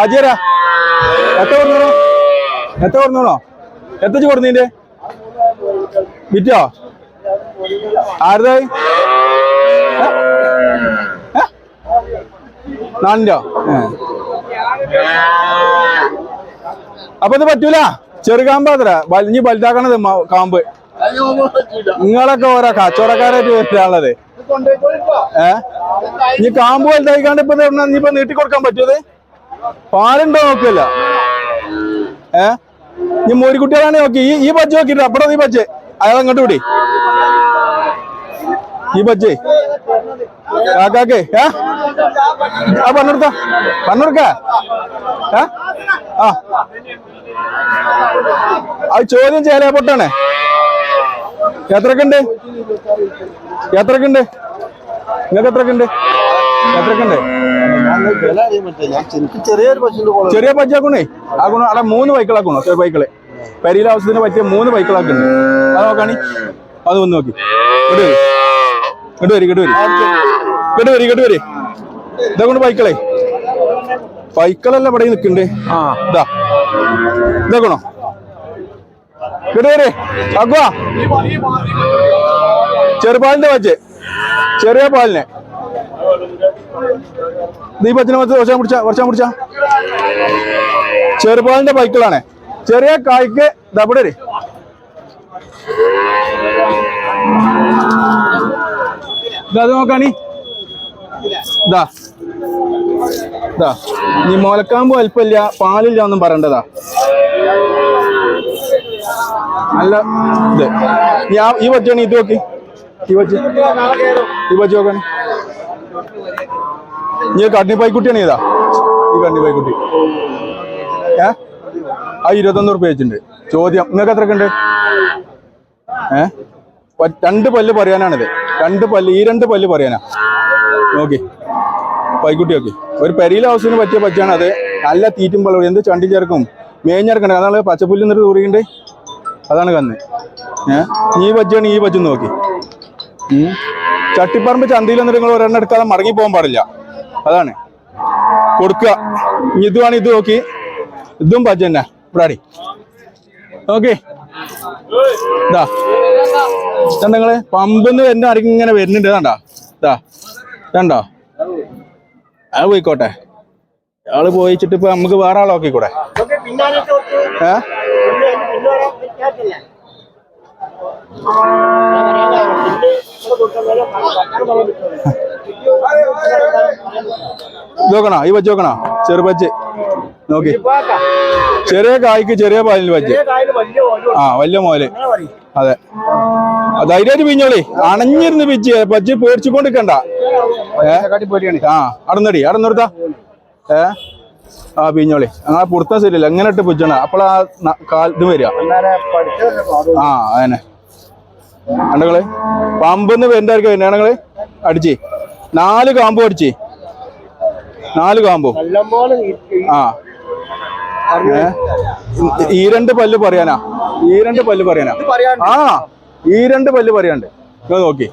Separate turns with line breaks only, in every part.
ആജിയരാ എത്ര കൊടുക്കണോ എത്ര കൊടുക്കണോ എത്തച്ച് കൊടുന്നീന്റെ വിറ്റോ? ആരുതായി? നാലിന്റോ അപ്പൊ ഇത് പറ്റൂല. ചെറുകാമ്പാത്ര വലിഞ്ഞ് വലുതാക്കണത് കാമ്പ്. നിങ്ങളൊക്കെ ഓരോ കച്ചവടക്കാരായിട്ട് വരാനുള്ളത്. ഏ? ഇനി കാമ്പ് വലുതായിക്കാണ്ട് ഇപ്പൊ ഇനിയിപ്പോ നീട്ടി കൊടുക്കാൻ പറ്റൂത് പാലുണ്ടോ നോക്കില്ല ഏ? മോരി മോരിക്കുട്ടികളാണ് നോക്കി? ഈ ഈ പച്ച നോക്കിട്ട് അപ്പടെ ഈ പച്ച അയാൾ അങ്ങോട്ട് വിടി. ഈ പച്ചേ കാക്കാക്കേ. ഏ? ആ പറഞ്ഞെടുത്ത പറഞ്ഞെടുക്ക ഏ? ആ. അത് ചോദ്യം ചെയ്യാലേ പൊട്ടാണേ എത്രക്കുണ്ട്? എത്രക്കുണ്ട്? നിങ്ങൾക്ക് എത്രക്കുണ്ട്? എത്രക്കുണ്ട്? ചെറിയ പച്ചാക്കണേ ആക്കണോ. അവിടെ മൂന്ന് ബൈക്കുകളാക്കണോ. ചെറിയ ബൈക്കുകളെ പെരിയിലെ ആവശ്യത്തിന് പറ്റിയ മൂന്ന് ബൈക്കുകളാക്കുന്നുണ്ട് അത് നോക്കാണി. അത് വന്ന് നോക്കി. ഇങ്ങോട്ട് വരി. ഇങ്ങോട്ട് വരി ഇങ്ങോട്ട് വരി. ഇങ്ങോട്ട് വരി ഇതാ കൊണ്ട് ബൈക്കളെ ബൈക്കളല്ല ഇവിടെ നിൽക്കണ്ടേ. ആ ഇതാ. ഇതാക്കണോ. വരെ. ആക്കുവാ. ചെറുപാലിന്റെ വച്ച്. ചെറിയ പാലിനെ. നീ മറ്റു വർഷം പിടിച്ച വർഷം പിടിച്ച. ചെറുപാലിന്റെ ബൈക്കുകളാണ്. ചെറിയ കായ്ക്ക് ദബിടര് ഇതത് നോക്കാണി ഇതാ ഇതാ നീ മുലക്കാമ്പ് അല്പല്ല പാലില്ല ഒന്നും പറയണ്ടതാ. അല്ല ഇത്. ഈ വച്ചാണ് ഇത് നോക്കി. ഈ വച്ച്. ഈ വച്ച് നോക്കാണ് നീ കണ്ണി പൈക്കുട്ടിയാണ് ഏതാ? ഈ കണ്ണി പൈക്കുട്ടി ഏ? ആ ഇരുപത്തൊന്ന് റുപ്യ വെച്ചിട്ടുണ്ട്. ചോദ്യം നിങ്ങൾക്ക് എത്ര ഉണ്ട് ഏ രണ്ട് പല്ല് പറയാനാണിത്. രണ്ട് പല്ല് ഈ രണ്ട് പല്ല് പറയാനാ. നോക്കി. പൈക്കുട്ടി നോക്കി. ഒരു പെരിയിലെ ഹൗസിന് പറ്റിയ പച്ചയാണ് അത്. നല്ല തീറ്റും വെള്ളം എന്ത് ചണ്ടി ചേർക്കും? മേഞ്ഞിറക്കണ്ട അതാണ് പച്ചപ്പുല്ല് എന്നിട്ട് തൂറിയുണ്ട് അതാണ് കന്ന് ഏ? ഈ പച്ചയാണ് ഈ പച്ച നോക്കി. ചട്ടിപ്പറമ്പ് ചന്തയിൽ എന്നിട്ട് നിങ്ങൾ ഒരെണ്ണം എടുക്കാതെ മടങ്ങി പോകാൻ പാടില്ല. അതാണ്. കൊടുക്കുക. ഇനി ഇതുമാണ് ഇത് നോക്കി. ഇതും പച്ച തന്നെ. ഇവിടാടി ഓക്കെ ഇതാ. നിങ്ങൾ? പമ്പിന്ന് വരുന്ന ആർക്കും ഇങ്ങനെ വരുന്നുണ്ട്. കണ്ടാ? ഇതാ. കണ്ടോ? അത് പോയിക്കോട്ടെ. ആൾ പോയിച്ചിട്ട് ഇപ്പൊ നമുക്ക് വേറെ ആളോക്കിക്കൂടെ ഏ? നോക്കണോ ഈ പച്ച ചെറു ചെറുപച്ച് നോക്കി. ചെറിയ കായ്ക്ക് ചെറിയ പാലിന് പച്ച് ആ വലിയ മോൽ. അതെ. ധൈര്യമായിട്ട് പിഞ്ഞോളി അണഞ്ഞിരുന്ന് പിച്ച് ബജ് പേടിച്ചുകൊണ്ട് നിൽക്കണ്ട ഏ? ആ അടന്നടി അടന്നെടുത്ത ഏ? ആ പിഞ്ഞോളി അങ്ങനെ പുറത്താ ശരിയല്ല എങ്ങനെ ഇട്ട് പിച്ചണ അപ്പോൾ കാലത്ത് വരിക. ആ അതന്നെ. കണ്ടങ്ങൾ പമ്പെന്ന് വരുന്നതായിരിക്കും വരുന്നയാണങ്ങൾ അടിച്ചേ. നാല് കാമ്പോ അടിച്ചേ. നാല് കാമ്പോ. ആ. ഈ രണ്ട് പല്ല് പറയാനാ. ഈ രണ്ട് പല്ല് പറയാനാ. ആ. ഈ രണ്ട് പല്ല് പറയാണ്ട് നിങ്ങൾ നോക്കി.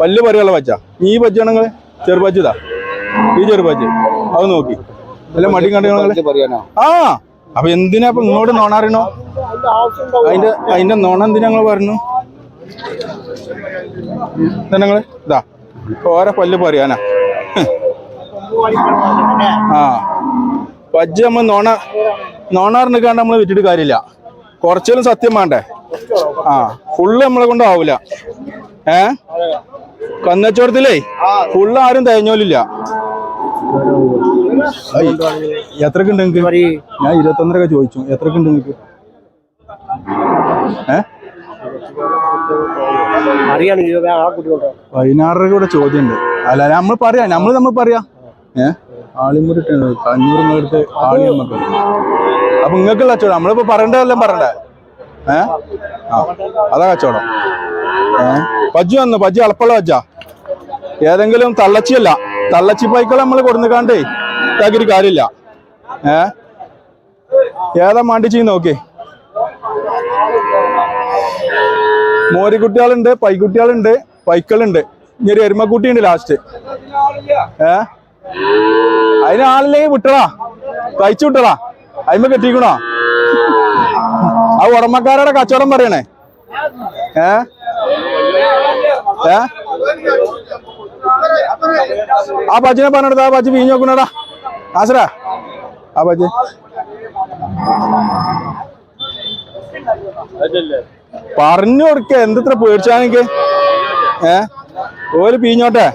പല്ല് പറയാനുള്ള പച്ച. ഈ പച്ചാണെങ്കിൽ ചെറുപച്ചതാ ഈ ചെറുപച്ച അത് നോക്കി. അല്ല? മടി കണ്ടു ആ. അപ്പൊ എന്തിനാ ഇപ്പൊ ഇങ്ങോട്ട് നോണറിയണോ അതിന്റെ അതിന്റെ നോണ എന്തിനാ ഞങ്ങൾ പറഞ്ഞു നിങ്ങൾ? ഇതാ. ഓരോ പല്ല് പറയാനാ. ആ. പജ്ജ നമ്മൾ നോണ നോണാറിനിക്കാണ്ട് നമ്മൾ വിറ്റിട്ട് കാര്യമില്ല. കുറച്ചേലും സത്യം വേണ്ടേ? ആ. ഫുള്ള് നമ്മളെ കൊണ്ടാവൂല ഏ? കന്നച്ചോടത്തിലേ? ഫുള്ള് ആരും തേഞ്ഞോലില്ല. എത്രക്കുണ്ട് നിങ്ങക്ക്? ഞാൻ ഇരുപത്തൊന്നരൊക്കെ ചോദിച്ചു. എത്രക്കുണ്ട് ഉണ്ട് നിങ്ങക്ക് പതിനാറര കൂടെ ചോദ്യം ഉണ്ട് അല്ല നമ്മൾ പറയാ. നമ്മൾ നമ്മൾ പറയാ. ഏഹ് ആളിമുറി അഞ്ഞൂറ് എടുത്ത് ആളി നമുക്ക് അപ്പൊ നിങ്ങൾക്കുള്ള കച്ചവടം. നമ്മളിപ്പോ പറയണ്ടതെല്ലാം പറയണ്ടേ? ഏഹ് ആ അതാ കച്ചവടം. ഏഹ് പജ്ജു വന്നു. പജ്ജു അളപ്പുള്ള പജ്ജ ഏതെങ്കിലും തള്ളച്ചിയല്ല. തള്ളച്ചി പൈക്കൾ നമ്മൾ കൊടുന്നിക്കാണ്ടേ ഇതാക്കിയൊരു കാര്യമില്ല. ഏഹ് ഏതാ മാണ്ടിച്ചി നോക്കി മോരിക്കുട്ടികളുണ്ട് പൈക്കുട്ടികളുണ്ട് പൈക്കളുണ്ട്. ഇനി ഒരു എരുമക്കുട്ടി ഉണ്ട് ലാസ്റ്റ് ഏ? അതിന് ആളില്ലെങ്കിൽ വിട്ടടാ. തയ്ച്ചു വിട്ടടാ. അതിമ കെട്ടിക്കണോ? ആ ഉടമക്കാരുടെ കച്ചവടം പറയണേ. ഏ? ഏ? ആ ബജിനെ പറഞ്ഞെടുത്ത ആ ബജി വീഞ്ഞു നോക്കണടാ ആസരാ. ആ ബജി പറഞ്ഞു കൊടുക്ക. എന്തത്ര പേടിച്ചാണെങ്കിൽ ഏ? ഓൽ പീഞ്ഞോട്ടെ?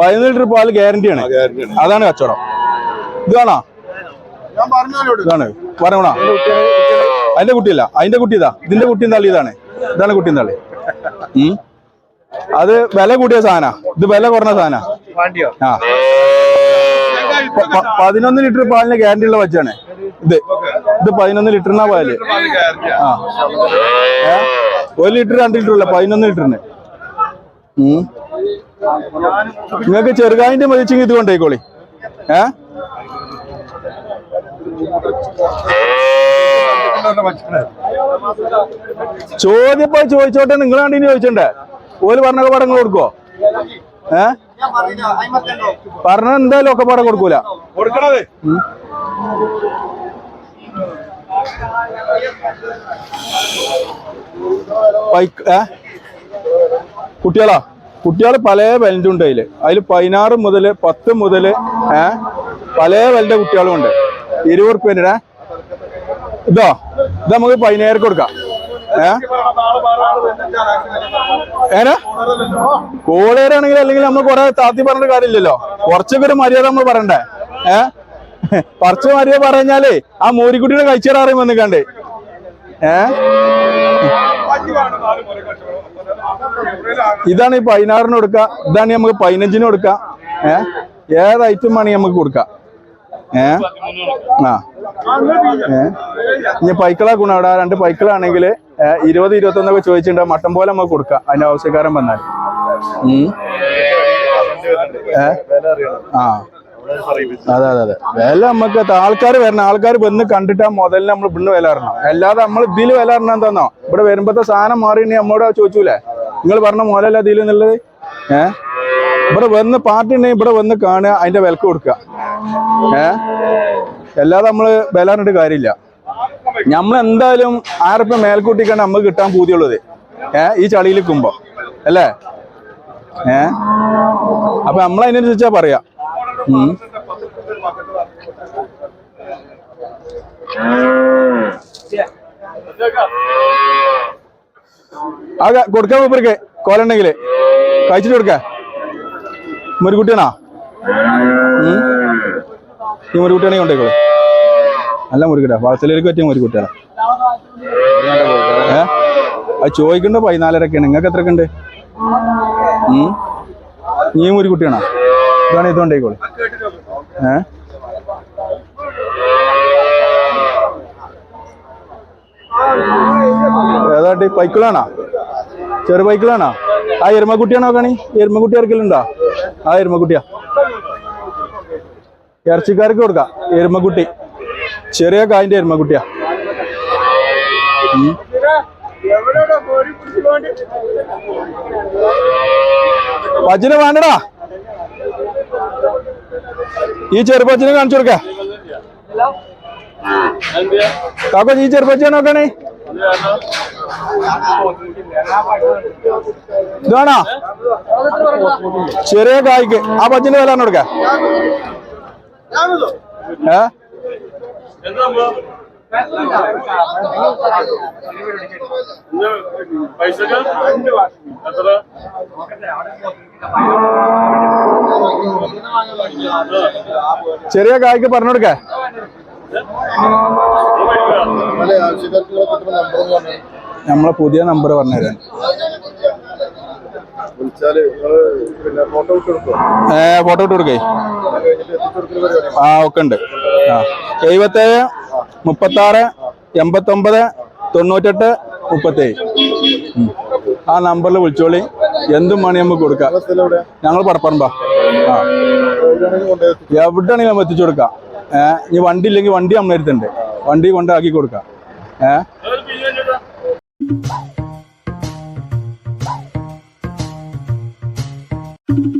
പതിനൊന്ന് ലിറ്റർ പാൽ ഗ്യാരണ്ടി ആണ്. അതാണ് കച്ചവടം. ഇതാണോ. ഇതാണ് പറഞ്ഞോണോ അതിന്റെ കുട്ടിയല്ല. അതിന്റെ കുട്ടി ഇതാ. ഇതിന്റെ കുട്ടിയും തള്ളി ഇതാണ്. ഇതാണ് കുട്ടിയും തള്ളി. അത് വില കൂടിയ സാധന. ഇത് വില കുറഞ്ഞ സാധന.
വണ്ടിയോ
ആ. പതിനൊന്ന് ലിറ്റർ പാലിന് ഗ്യാരണ്ടി ഉള്ള വച്ചാണ് ഇത്. ഇത് പതിനൊന്ന് ലിറ്ററിനാ പാൽ. ആ? ഒരു ലിറ്റർ രണ്ട് ലിറ്റർ അല്ല പതിനൊന്ന് ലിറ്ററിന്. നിങ്ങക്ക് ചെറുകായിന്റെ മതിച്ചെങ്കിൽ ഇത് കൊണ്ടേക്കോളി ഏ? ചോദ്യപ്പോ ചോദിച്ചോട്ടെ നിങ്ങൾ ഇനി ചോദിച്ചണ്ടേ? ഓൽ പറഞ്ഞ പടങ്ങൾ കൊടുക്കോ ഏ? പറഞ്ഞ എന്തായാലും ഒക്കെ പാടെ കൊടുക്കൂല.
കൊടുക്കണത്.
കുട്ടികളാ? കുട്ടികൾ പല വെൽഡും ഉണ്ട് അതിൽ. അതിൽ പതിനാറ് മുതൽ പത്ത് മുതൽ ഏ? പല വെല്ലിന്റെ കുട്ടികളും ഉണ്ട് ഇരുപത് ഉറുപ്പ്യന്റെ ഇതോ? ഇത് നമുക്ക് പതിനായിരം കൊടുക്കാം. ഏനാ? കോളേരാണെങ്കിൽ അല്ലെങ്കിൽ നമ്മൾ കുറെ താത്തി പറഞ്ഞ കാര്യമില്ലല്ലോ. കുറച്ചൊക്കെ ഒരു മര്യാദ നമ്മൾ പറയണ്ടേ? ഏ? കുറച്ച് മര്യാദ പറഞ്ഞാലേ ആ മോരിക്കുട്ടിയുടെ കഴിച്ചേറാറിയും വന്ന് കണ്ടേ ഏ? ഇതാണ് ഈ പതിനാറിന് കൊടുക്ക ഇതാണ് നമുക്ക് പതിനഞ്ചിന് കൊടുക്കുക. ഏ? ഏത് ഐറ്റം വേണമെങ്കിൽ നമുക്ക് കൊടുക്കാം ഏ? ആ. ഏ? ഇനി പൈക്കളാ ഗുണം അവിടെ. രണ്ട് പൈക്കളാണെങ്കിൽ ഇരുപത് ഇരുപത്തൊന്നൊക്കെ ചോദിച്ചിട്ടുണ്ട്. മട്ടം പോലെ നമുക്ക് കൊടുക്കാം. അതിന്റെ ആവശ്യക്കാരൻ വന്നാൽ. ആ. അതെ അതെ അതെ. വില നമുക്ക് ആൾക്കാർ വരണം. ആൾക്കാർ വന്ന് കണ്ടിട്ട് ആ മുതലിന് നമ്മൾ ഇവിടുന്ന് വില അറിയണം അല്ലാതെ നമ്മൾ ഇതിൽ വില അറിഞ്ഞ എന്താന്നോ? ഇവിടെ വരുമ്പോഴത്തെ സാധനം മാറി നമ്മോട് ചോദിച്ചൂലേ? നിങ്ങൾ പറഞ്ഞ മുതലല്ല ഇതിൽ എന്നുള്ളത് ഏ? ഇവിടെ വന്ന് പാർട്ടി ഉണ്ടെങ്കിൽ ഇവിടെ വന്ന് കാണുക അതിന്റെ വിലക്ക് കൊടുക്കുക. ഏ? അല്ലാതെ നമ്മൾ വില അറിഞ്ഞിട്ട് കാര്യമില്ല. നമ്മൾ എന്തായാലും ആയിരം മേൽക്കൂട്ടിക്കാണ് നമുക്ക് കിട്ടാൻ പൂതിയുള്ളത്. ഏ ഈ ചളിയിൽ കുമ്പോ അല്ലേ? ഏ? അപ്പൊ നമ്മൾ അതിനനുസരിച്ചാ പറയാ. ആകെ കൊടുക്കാൻ മൂപ്പർക്ക് കോലുണ്ടെങ്കിൽ. കഴിച്ചിട്ട് കൊടുക്ക. മുരുകുട്ടിയാണോ? ഈ മുരുകുട്ടിയാണെങ്കിൽ കൊണ്ടേക്കോളൂ നല്ല മുരുകുട്ടാ വളത്തിലേക്ക് പറ്റിയ മുരുകുട്ടിയാണ് ഏ? അത് ചോദിക്കണ്ട പതിനാലരക്കാണ്. നിങ്ങൾക്ക് എത്രയൊക്കെ ഉണ്ട് നീ മുരുകുട്ടിയാണോ ഇതാണ് ഇതുകൊണ്ടേക്കോളൂ ഏ? ഏതാട്ടി പൈക്കിളാണോ? ചെറു പൈക്കിളാണോ? ആ എരുമക്കുട്ടിയാണോ കണി എരുമക്കുട്ടി ഇറക്കലുണ്ടോ ആ എരുമക്കുട്ടിയാ. ഇറച്ചിക്കാർക്ക് കൊടുക്കാം. എരുമക്കുട്ടി. ചെറിയ കായന്റെ എരുമക്കുട്ടിയാ. പച്ചിനെ വേണ്ടടാ. ഈ ചെറുപ്പച്ചിനെ കാണിച്ചു കൊടുക്ക. കാക്കോ ഈ ചെറുപ്പച്ചിനെ നോക്കണേ. ഇതാണോ ചെറിയ കായ്ക്ക്. ആ പച്ചിന്റെ വില കൊടുക്ക. ഏ? ചെറിയ കായ്ക്ക് പറഞ്ഞു കൊടുക്കേ. നമ്മളെ പുതിയ നമ്പർ പറഞ്ഞുതരാൻ
ഫോട്ടോ ഇട്ട് കൊടുക്കോ.
ആ ഒക്കെ ഉണ്ട്. ആ. എഴുപത്തേഴ് മുപ്പത്തി മുപ്പത്താറ് എൺപത്തൊമ്പത് തൊണ്ണൂറ്റെട്ട് മുപ്പത്തേഴ്. ആ നമ്പറിൽ വിളിച്ചോളി. എന്തും വേണേ നമുക്ക് കൊടുക്കാം. ഞങ്ങൾ പടപ്പറമ്പാ. ആ.
എവിടെയാണെങ്കിലും
നമ്മൾ എത്തിച്ചു കൊടുക്കാം. ഏഹ് ഇനി വണ്ടി ഇല്ലെങ്കിൽ വണ്ടി നമ്മൾ അടുത്തുണ്ട്. വണ്ടി കൊണ്ടാക്കി കൊടുക്കാം. ഏഹ് ആ